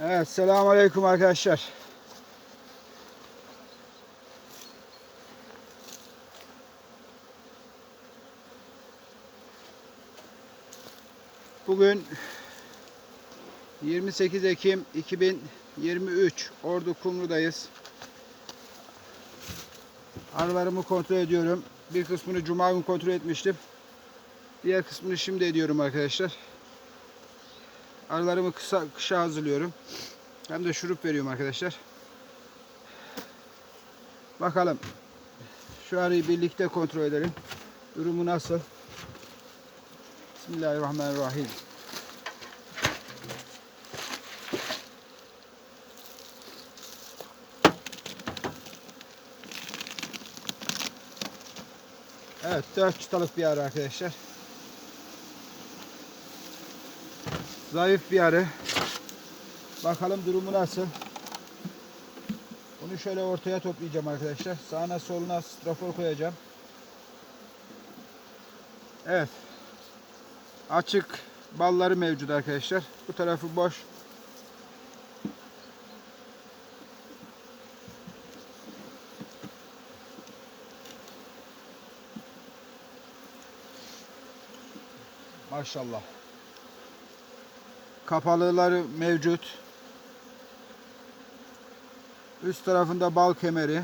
Evet, selamun aleyküm arkadaşlar. Bugün 28 Ekim 2023 Ordu Kumru'dayız. Arılarımı kontrol ediyorum. Bir kısmını cuma günü kontrol etmiştim. Diğer kısmını şimdi ediyorum arkadaşlar. Arılarımı kısa, kışa hazırlıyorum. Hem de şurup veriyorum arkadaşlar. Bakalım. Şu arıyı birlikte kontrol edelim. Durumu nasıl? Bismillahirrahmanirrahim. Evet, 4 çıtalık bir arı arkadaşlar. Zayıf bir arı. Bakalım durumu nasıl. Bunu şöyle ortaya toplayacağım arkadaşlar. Sağına soluna strafor koyacağım. Evet. Açık balları mevcut arkadaşlar. Bu tarafı boş. Maşallah. Kapalıları mevcut. Üst tarafında bal kemeri.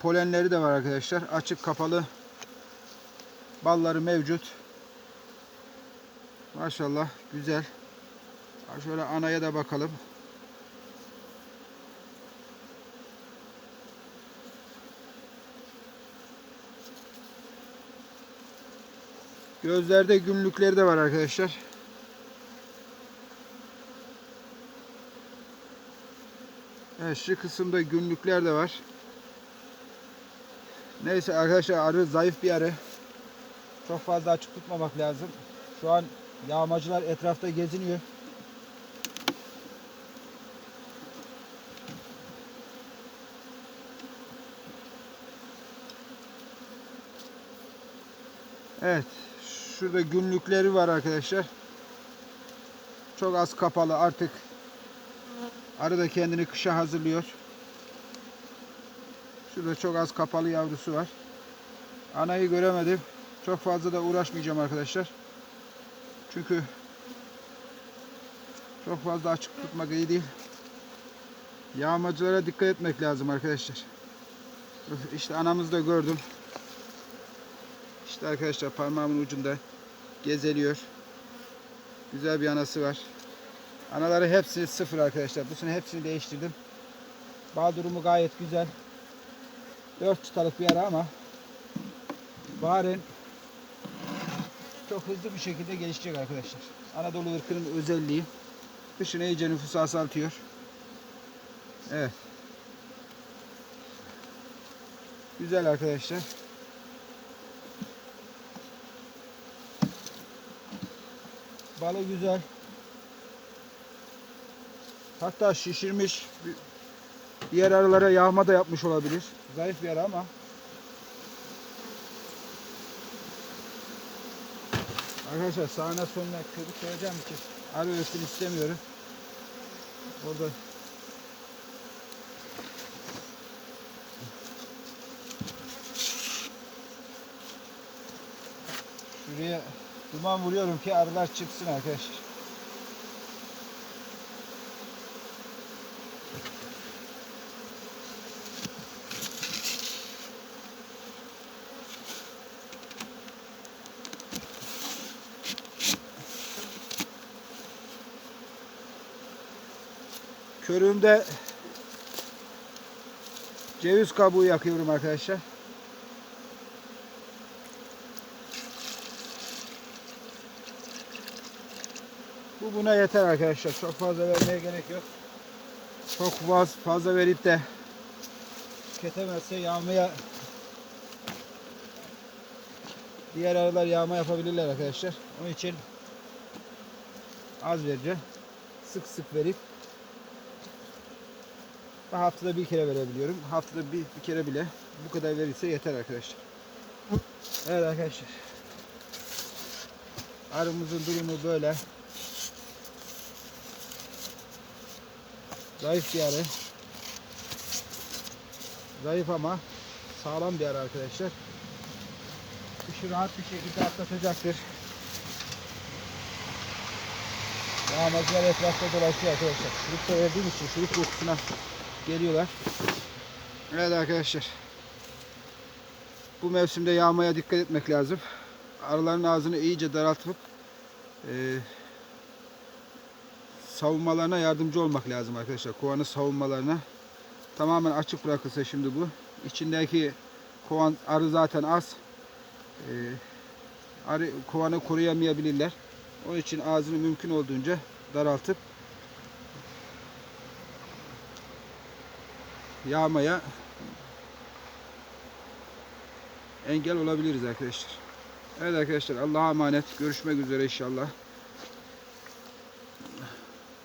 Polenleri de var arkadaşlar. Açık kapalı balları mevcut. Maşallah güzel. Şöyle anaya da bakalım. Gözlerde günlükleri de var arkadaşlar. Şu kısımda günlükler de var. Neyse arkadaşlar arı zayıf bir arı. Çok fazla açık tutmamak lazım. Şu an yağmacılar etrafta geziniyor. Evet. Şurada günlükleri var arkadaşlar. Çok az kapalı artık. Arı da kendini kışa hazırlıyor. Şurada çok az kapalı yavrusu var. Anayı göremedim. Çok fazla da uğraşmayacağım arkadaşlar. Çünkü çok fazla açık tutmak iyi değil. Yağmacılara dikkat etmek lazım arkadaşlar. İşte anamızı da gördüm. İşte arkadaşlar parmağımın ucunda gezeliyor. Güzel bir anası var. Anaları hepsi sıfır arkadaşlar. Bu sene hepsini değiştirdim. Bağ durumu gayet güzel. 4 çıtalık bir ara ama Baharın çok hızlı bir şekilde gelişecek arkadaşlar. Anadolu ırkının özelliği kışın iyice nüfusu azaltıyor. Evet. Güzel arkadaşlar. Balı güzel. Hatta şişirmiş. Diğer arılara yağma da yapmış olabilir. Zayıf bir ara ama Arkadaşlar sağına sonuna köpük koyacağım için arı ölsün istemiyorum. Orada Şuraya duman vuruyorum ki arılar çıksın arkadaşlar. Körümde ceviz kabuğu yakıyorum arkadaşlar. Bu buna yeter arkadaşlar. Çok fazla vermeye gerek yok. Çok fazla, verip de tüketemezse yağmaya diğer arılar yağma yapabilirler arkadaşlar. Onun için az vereceğim. Sık sık verip ben haftada bir kere verebiliyorum. Haftada bir, bir kere bile bu kadar verirse yeter arkadaşlar. Evet arkadaşlar. Arımızın durumu böyle. Zayıf bir arı. Zayıf ama sağlam bir arı arkadaşlar. Kışı rahat bir şekilde atlatacaktır. Yağmacılar etrafta dolaşıyor arkadaşlar. Şurup da verdiğim için şurup kokusuna geliyorlar. Evet arkadaşlar. Bu mevsimde yağmaya dikkat etmek lazım. Arıların ağzını iyice daraltıp e, savunmalarına yardımcı olmak lazım arkadaşlar. Kovanın savunmalarına. Tamamen açık bırakılsa şimdi bu. İçindeki kovan arı zaten az. E, arı kovanı koruyamayabilirler. Onun için ağzını mümkün olduğunca daraltıp yağmaya engel olabiliriz arkadaşlar. Evet arkadaşlar Allah'a emanet. Görüşmek üzere inşallah.